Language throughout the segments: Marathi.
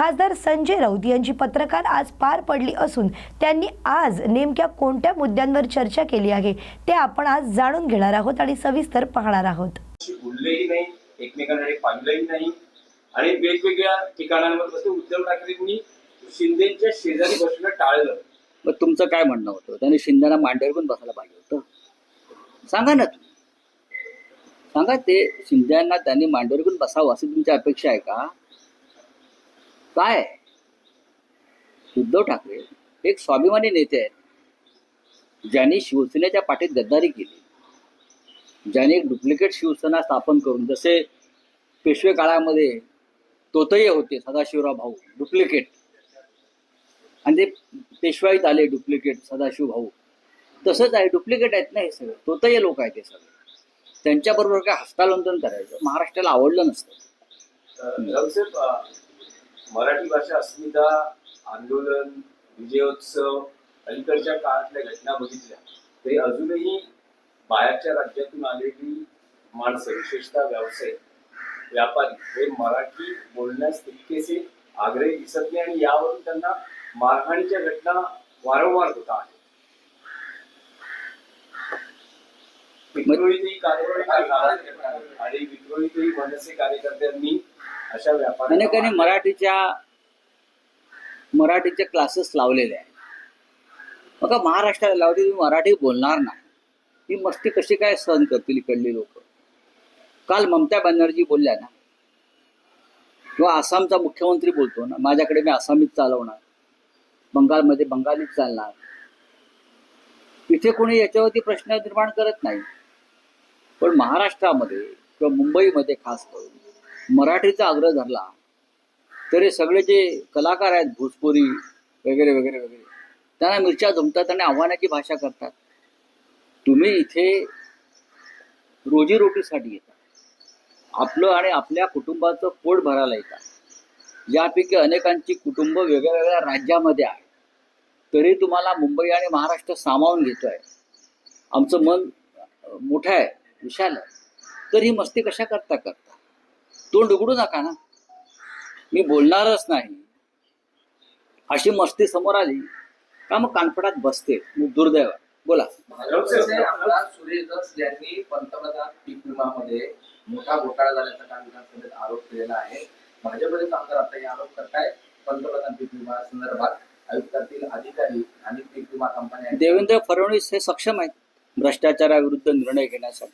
खासदार संजय राऊत यांची पत्रकार आज पार पडली असून त्यांनी आज नेमक्या कोणत्या मुद्द्यांवर चर्चा केली आहे ते आपण आज जाणून घेणार आहोत आणि सविस्तर पाहणार आहोत. अशी बोललेही नाही एकमेकांकडे पाहिलंही नाही आणि वेगवेगळ्या ठिकाणांवर बसून उद्धव ठाकरेंनी शिंदेच्या शेजारी बसणं टाळलं. मग तुमचं काय म्हणणं होतं? त्याने शिंदेना मांडीवर पण बसायला पाहिजे होतं. सांगा ना तुम्ही. सांगा ते शिंद्यांना त्यांनी मांडीवर पण बसावं अशी तुमची अपेक्षा आहे का? काय उद्धव ठाकरे एक स्वाभिमानी नेते आहेत. ज्यांनी शिवसेनेच्या पाठीत गद्दारी केली. ज्यांनी एक डुप्लिकेट शिवसेना स्थापन करून जसे पेशवे काळामध्ये तोतये होते सदाशिवराव भाऊ डुप्लिकेट आणि ते पेशवाईत आले डुप्लिकेट सदाशिव भाऊ. तसंच आहे डुप्लिकेट आहेत ना हे सगळे. तोतये लोक आहेत हे सगळे. त्यांच्याबरोबर काय हस्तालोंदन करायचं? महाराष्ट्राला आवडलं नसतं. मराठी भाषा अस्मिता आंदोलन विजयोत्सव अलीकडच्या काळातल्या घटना बघितल्या तरी अजूनही बाहेरच्या राज्यातून आलेली माणसं विशेषतः व्यावसायिक व्यापारी हे मराठी बोलण्यास तितकेसे आग्रही दिसत नाही आणि यावरून त्यांना मारहाणीच्या घटना वारंवार होत आहेत. विक्रोळीतही कार्यकर्ते आणि विक्रोळीतही मनसे कार्यकर्त्यांनी अशा अनेकांनी मराठीच्या मराठीचे क्लासेस लावलेले आहेत. बघा महाराष्ट्राला लावते तुम्ही मराठी बोलणार नाही. ही मस्ती कशी काय सहन करतील इकडली लोक? काल ममता बॅनर्जी बोलल्या ना? किंवा आसामचा मुख्यमंत्री बोलतो ना? माझ्याकडे मी आसामीत चालवणार. बंगालमध्ये बंगालीत चालणार. इथे कोणी याच्यावरती प्रश्न निर्माण करत नाही. पण महाराष्ट्रामध्ये किंवा मुंबईमध्ये खास करून मराठीचा आग्रह धरला तर हे सगळे जे कलाकार आहेत भोजपुरी वगैरे वगैरे वगैरे त्यांना मिरच्या जमतात आणि आव्हानाची भाषा करतात. तुम्ही इथे रोजीरोटीसाठी येता. आपलं आणि आपल्या कुटुंबाचं पोट भरायला येतात यापैकी अनेकांची कुटुंब वेगळ्या वेगळ्या राज्यामध्ये आहे तरी तुम्हाला मुंबई आणि महाराष्ट्र सामावून घेतोय. आमचं मन मोठं आहे विशाल आहे. तर ही मस्ती कशा करता करता? तोंड उघडू नका ना. मी बोलणारच नाही. अशी मस्ती समोर आली का मग कानपडात बसते दुर्दैव. बोला. सुरेश यांनी पंतप्रधान पीक विमामध्ये मोठा घोटाळा झाल्याचा काल विधानसभेत आरोप केलेला आहे. भाजपचे आमदार आता हे आरोप करतायत पंतप्रधान पीक विमा संदर्भात. आयुक्तातील अधिकारी आणि पीक विमा कंपन्या देवेंद्र फडणवीस हे सक्षम आहेत भ्रष्टाचाराविरुद्ध निर्णय घेण्यासाठी.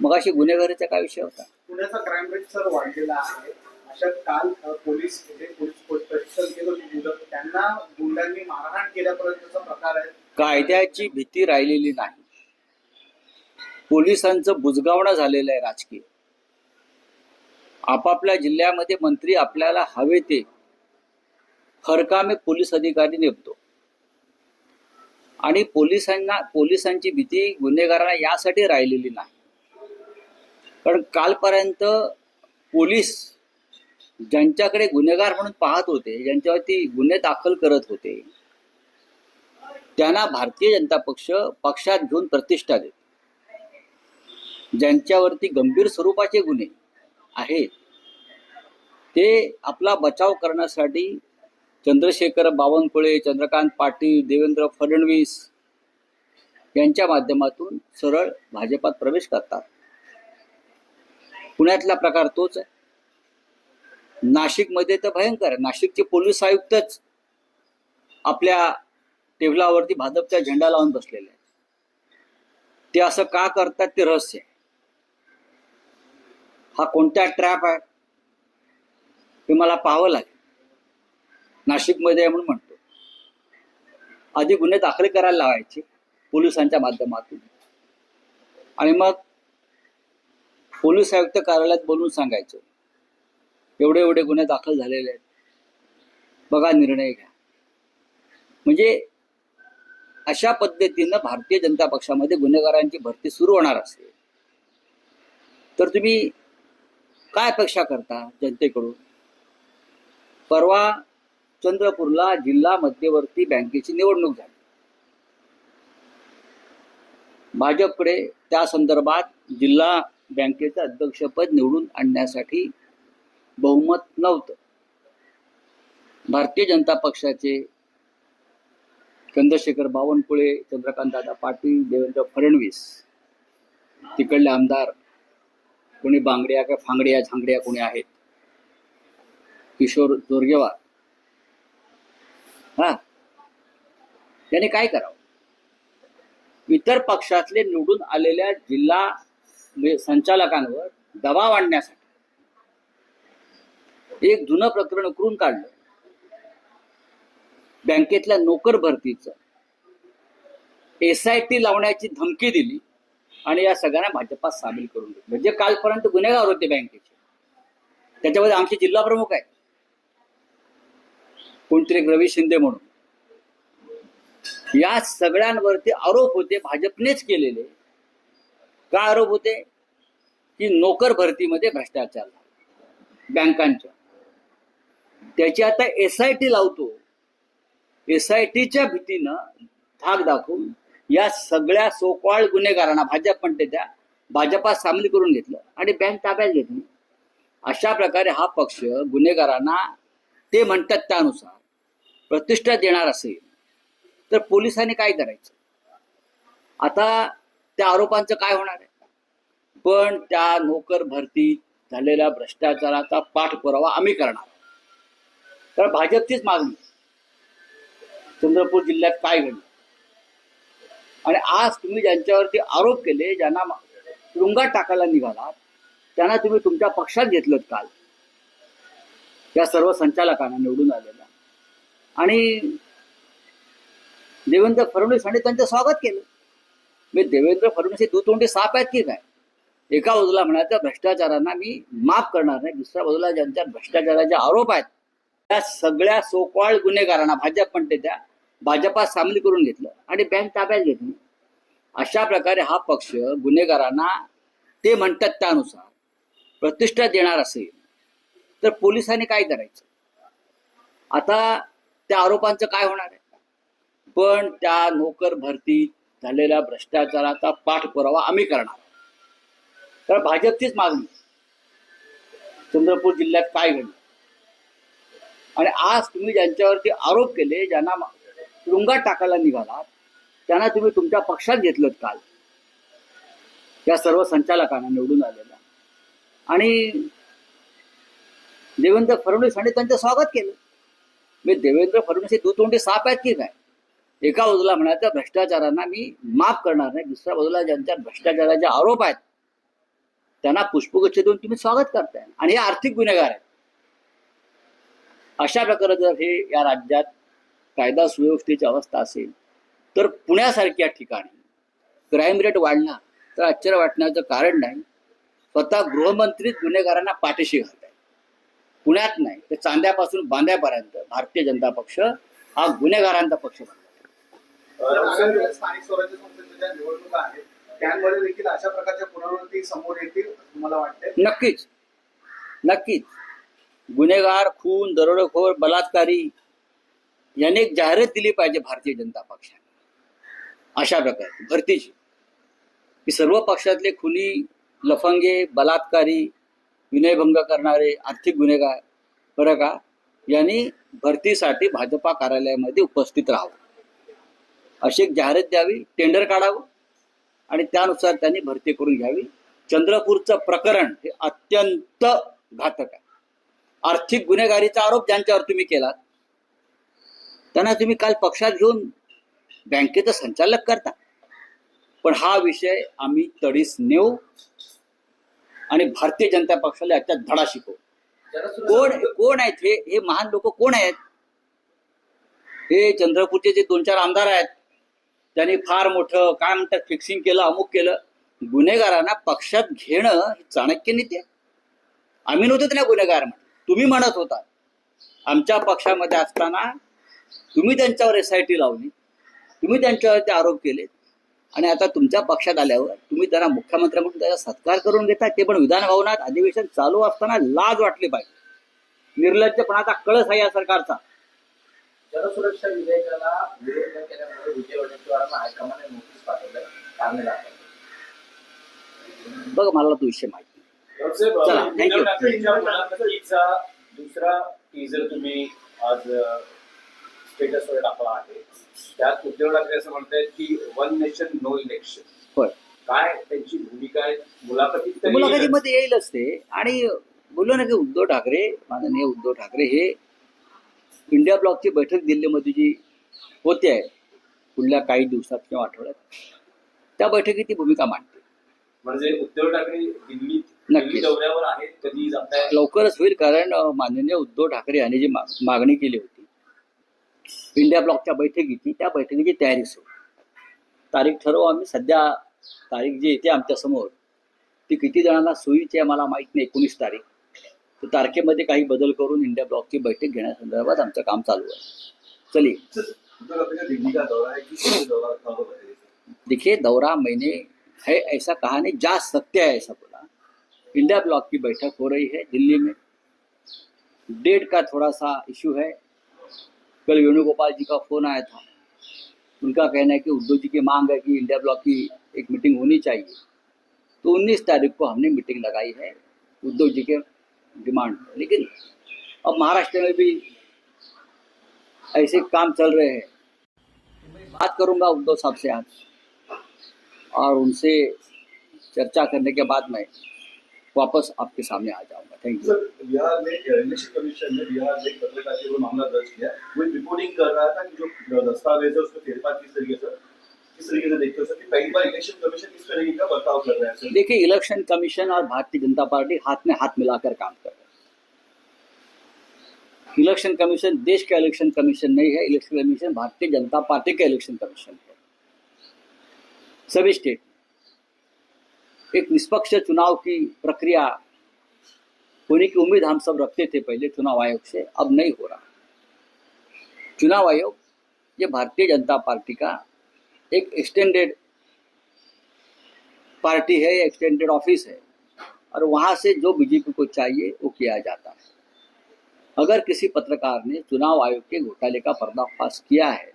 मग अशी गुन्हेगारीचा काय विषय होता? पुण्याचा क्राईम रेट सर वाढलेला आहे. अशा काल पोलीस म्हणजे पोलीस त्यांना गुंडांनी मारहाण केल्यापर्यंतचा प्रकार आहे. कायद्याची भीती राहिलेली नाही. पोलिसांचं बुजगावणं झालेलं आहे राजकीय. आपापल्या जिल्ह्यामध्ये मंत्री आपल्याला हवे ते हरकामे पोलीस अधिकारी नेमतो. आणि पोलिसांना पोलिसांची भीती गुन्हेगारांना यासाठी राहिलेली नाही. कारण कालपर्यंत पोलीस ज्यांच्याकडे गुन्हेगार म्हणून पाहत होते ज्यांच्यावरती गुन्हे दाखल करत होते त्यांना भारतीय जनता पक्ष पक्षात घेऊन प्रतिष्ठा देत. ज्यांच्यावरती गंभीर स्वरूपाचे गुन्हे आहेत ते आपला बचाव करण्यासाठी चंद्रशेखर बावनकुळे चंद्रकांत पाटील देवेंद्र फडणवीस यांच्या माध्यमातून सरळ भाजपात प्रवेश करतात. पुण्यातला प्रकार तोच आहे. नाशिकमध्ये तर भयंकर आहे. नाशिकचे पोलीस आयुक्तच आपल्या टेबलावरती भाजपचा झेंडा लावून बसलेले आहेत. ते असं का करतात ते रहस्य आहे. हा कोणता ट्रॅप आहे ते मला पाहावं लागेल. नाशिकमध्ये आहे म्हणून म्हणतो. आधी गुन्हे दाखल करायला लावायचे पोलिसांच्या माध्यमातून. आणि मग पोलीस आयुक्त कार्यालयात बोलून सांगायचं. एवढे एवढे गुन्हे दाखल झालेले आहेत. बघा निर्णय घ्या. म्हणजे अशा पद्धतीनं भारतीय जनता पक्षामध्ये गुन्हेगारांची भरती सुरू होणार असते तर तुम्ही काय अपेक्षा करता जनतेकडून? परवा चंद्रपूरला जिल्हा मध्यवर्ती बँकेची निवडणूक झाली. भाजपकडे त्या संदर्भात जिल्हा बँकेचं अध्यक्षपद निवडून आणण्यासाठी बहुमत नव्हतं. भारतीय जनता पक्षाचे चंद्रशेखर बावनकुळे चंद्रकांतदादा पाटील देवेंद्र फडणवीस तिकडले आमदार कोणी बांगड्या का फांगड्या झांगड्या कोणी आहेत? किशोर जोरगेवार. हा. त्याने काय करावं? इतर पक्षातले निवडून आलेल्या जिल्हा म्हणजे संचालकांवर दबाव आणण्यासाठी. एक जुनं प्रकरण करून काढलं. बँकेतल्या नोकर भरतीचं. एस आय टी लावण्याची धमकी दिली आणि या सगळ्यांना भाजपात सामील करून घेतलं. जे कालपर्यंत गुन्हेगार होते बँकेचे. त्याच्यामध्ये आमचे जिल्हा प्रमुख आहेत. कोणतरी एक रवी शिंदे म्हणून. या सगळ्यांवरती आरोप होते भाजपनेच केलेले. काय आरोप होते? की नोकर भरतीमध्ये भ्रष्टाचार बँकांच्या. त्याची आता एस आय टी लावतो. एस आय टीच्या भीतीनं धाक दाखवून या सगळ्या सोकवाळ गुन्हेगारांना भाजप म्हणते त्या भाजपा सामील करून घेतलं आणि बँक ताब्यात घेतली. अशा प्रकारे हा पक्ष गुन्हेगारांना ते म्हणतात त्यानुसार प्रतिष्ठा देणार असेल तर पोलिसांनी काय करायचं? आता त्या आरोपांचं काय होणार आहे? पण त्या नोकर भरती झालेल्या भ्रष्टाचाराचा पाठपुरावा आम्ही करणार. तर भाजपचीच मागणी चंद्रपूर जिल्ह्यात काय घडलं? आणि आज तुम्ही ज्यांच्यावरती आरोप केले ज्यांना तुरुंगात टाकायला निघालात त्यांना तुम्ही तुमच्या पक्षात घेतलं काल. या सर्व संचालकांना निवडून आलेल्या. आणि देवेंद्र फडणवीसांनी त्यांचं स्वागत केलं. मी देवेंद्र फडणवीस हे दुतोंडी साप आहेत की काय एका बाजूला म्हणायचं भ्रष्टाचारांना मी माफ करणार नाही. दुसऱ्या बाजूला ज्यांच्या भ्रष्टाचाराचे आरोप आहेत त्या सगळ्या सोकवाळ गुन्हेगारांना भाजप म्हणते त्या भाजपात सामील करून घेतलं आणि बँक ताब्यात घेतली. अशा प्रकारे हा पक्ष गुन्हेगारांना ते म्हणतात त्यानुसार प्रतिष्ठा देणार असेल तर पोलिसांनी काय करायचं? आता त्या आरोपांचं काय होणार आहे? पण त्या नोकर भरती झालेल्या भ्रष्टाचाराचा पाठपुरावा आम्ही करणार. तर भाजपचीच मागणी. चंद्रपूर जिल्ह्यात काय घडलं? आणि आज तुम्ही ज्यांच्यावरती आरोप केले ज्यांना तुरुंगात टाकायला निघालात त्यांना तुम्ही तुमच्या पक्षात घेतलं काल. या सर्व संचालकांना निवडून आलेल्या. आणि देवेंद्र फडणवीसांनी त्यांचं स्वागत केलं. मी देवेंद्र फडणवीस हे दुतोंडी साप आहेत की काय? एका बाजूला म्हणायचं भ्रष्टाचारांना मी माफ करणार नाही. दुसऱ्या बाजूला ज्यांच्या भ्रष्टाचाराचे आरोप आहेत त्यांना पुष्पगुच्छ देऊन तुम्ही स्वागत करताय. आणि हे आर्थिक गुन्हेगार आहेत. अशा प्रकारे जर हे या राज्यात कायदा सुव्यवस्थेची अवस्था असेल तर पुण्यासारख्या ठिकाणी क्राईम रेट वाढला तर आश्चर्य वाटण्याचं कारण नाही. स्वतः गृहमंत्रीच गुन्हेगारांना पाठीशी घालत आहे पुण्यात नाही तर चांद्यापासून बांद्यापर्यंत भारतीय जनता पक्ष हा गुन्हेगारांचा पक्ष बनला. स्थानिक स्वराज्य संस्थेच्या निवडणुका आहेत देखील अशा प्रकारच्या पुनरावृत्ती समोर येतील तुम्हाला वाटते नक्कीच. नक्कीच. गुन्हेगार खून दरोडेखोर बलात्कारी याने एक जाहिरात दिली पाहिजे भारतीय जनता पक्षाने अशा प्रकारे भरतीची. की सर्व पक्षातले खुनी लफंगे बलात्कारी विनयभंग करणारे आर्थिक गुन्हेगार बरं का यांनी भरतीसाठी भाजपा कार्यालयामध्ये उपस्थित राहावं. अशी एक जाहिरात द्यावी टेंडर काढावं आणि त्यानुसार त्यांनी भरती करून घ्यावी. चंद्रपूरचं प्रकरण हे अत्यंत घातक आहे. आर्थिक गुन्हेगारीचा आरोप ज्यांच्यावर तुम्ही केलात त्यांना तुम्ही काल पक्षात घेऊन बँकेचं संचालक करता. पण हा विषय आम्ही तडीस नेऊ आणि भारतीय जनता पक्षाला याच्यात धडा शिकवू. कोण कोण आहेत हे हे महान लोक कोण आहेत? हे चंद्रपूरचे जे दोन चार आमदार आहेत त्यांनी फार मोठं काय म्हणतात फिक्सिंग केलं अमुक केलं. गुन्हेगारांना पक्षात घेणं चाणक्य नीती आहे. आम्ही नव्हतो त्यांना गुन्हेगार म्हणत. तुम्ही म्हणत होता. आमच्या पक्षामध्ये असताना तुम्ही त्यांच्यावर एस आय टी लावली. तुम्ही त्यांच्यावर ते आरोप केले आणि आता तुमच्या पक्षात आल्यावर तुम्ही त्यांना मुख्यमंत्री म्हणून त्याचा सत्कार करून घेता ते पण विधानभवनात अधिवेशन चालू असताना लाज वाटली पाहिजे. निर्लज्जपणाचा कळस आहे या सरकारचा. जनसुरक्षा विधेयकाला विरोध न केल्यामुळे विजय वडेट्टीवारांना हायकमांडने नोटीस पाठवलंय कारणे दाखवली बघ मला तो विषय माहिती दुसरा टीजर तुम्ही आज स्टेटसवर टाकला आहे. त्यात उद्धव ठाकरे असं म्हणतायत की वन नेशन नो इलेक्शन काय त्यांची भूमिका आहे? मुलाखतीत मुलाखतीमध्ये येईलच ते. आणि बोललो ना की उद्धव ठाकरे माननीय उद्धव ठाकरे हे इंडिया ब्लॉकची बैठक दिल्लीमध्ये जी होते आहे पुढल्या काही दिवसात किंवा आठवड्यात त्या बैठकीत ती भूमिका मांडते. म्हणजे उद्धव ठाकरे. दिल्ली दौऱ्यावर आहेत कधी लवकरच होईल कारण माननीय उद्धव ठाकरे यांनी जी मागणी केली होती इंडिया ब्लॉकच्या बैठकीची त्या बैठकीची तयारी सुरू. तारीख ठरवू आम्ही सध्या तारीख जी येते आमच्यासमोर ती किती जणांना सोयीची आहे मला माहीत नाही एकोणीस तारीख. तर तारखेमध्ये काही बदल करून इंडिया ब्लॉकची बैठक घेण्यासंदर्भात आमचं काम चालू आहे. चलिए. देखिए, दौरा मैंने है ऐसा कहा नहीं जा सकते हैं ऐसा बोला. इंडिया ब्लॉक की बैठक हो रही है दिल्ली में. डेट का थोड़ा सा इशू है. कल वेणुगोपाल जी का फ़ोन आया था. उनका कहना है कि उद्धव जी की मांग है कि इंडिया ब्लॉक की एक मीटिंग होनी चाहिए. तो 19 तारीख को हमने मीटिंग लगाई है उद्धव जी के डिमांड। लेकिन अब महाराष्ट्र में भी ऐसे काम चल रहे हैं। मैं बात करूँगा उद्धव साहब से आज, और उनसे चर्चा करने के बाद मैं वापस आपके सामने आ जाऊँगा। थैंक यू बिहार में इलेक्शन कमीशन ने बिहार में पत्रकार मामला दर्ज किया। वो रिपोर्टिंग कर रहा था कि जो दस्तावेज़ है, उसको फेरफार किस तरीके से देखिए, इलेक्शन कमीशन और भारतीय जनता पार्टी हाथ में हाथ मिलाकर काम कर रहे हैं। इलेक्शन कमीशन देश का इलेक्शन कमीशन नहीं है, इलेक्शन कमीशन भारतीय जनता पार्टी का इलेक्शन कमीशन है। सभी स्टेट एक निष्पक्ष चुनाव की प्रक्रिया होने की उम्मीद हम सब रखते थे पहले चुनाव आयोग से, अब नहीं हो रहा। चुनाव आयोग, ये भारतीय जनता पार्टी का एक एक्सटेंडेड पार्टी है एक्सटेंडेड ऑफ़िस है, और वहाँ से जो बीजेपी को चाहिए, वो किया जाता है। अगर किसी पत्रकार ने चुनाव आयोग के घोटाले का पर्दाफाश किया है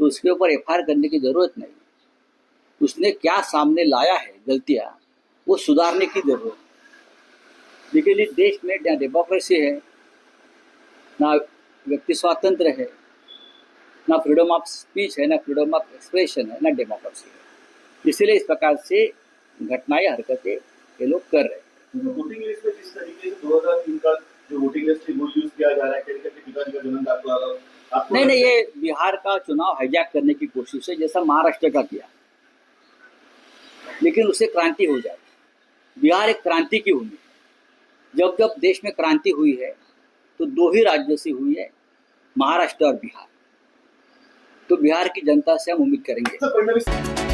तो उसके ऊपर एफ़ करने की ज़रूरत नहीं। उसने क्या सामने लाया है, गलतियाँ, वो सुधारने की ज़रूरत लेकिन इस देश में ना डेमोक्रेसी है, ना व्यक्ति स्वातंत्र है। ना फ्रीडम ऑफ़ स्पीच है ना फ्रीडम ऑफ़ एक्सप्रेशन है ना डेमोक्रेसी है। इसीलिए इस प्रकार से घटनाएँ हरकतें ये लोग कर रहे हैं। वोटिंग लिस्ट में जिस तरीके से 2003 का जो वोटिंग लिस्ट है वो यूज़ किया जा रहा है पिताजी का जन्म दाखला नहीं नहीं ये बिहार का चुनाव हाईजैक करने की कोशिश है जैसा महाराष्ट्र का किया। लेकिन उससे क्रांति हो जाए बिहार एक क्रांति की भूमि है। जब जब देश में क्रांति हुई है तो दो ही राज्यों से हुई है महाराष्ट्र और बिहार। तो बिहार की जनता से हम उम्मीद करेंगे।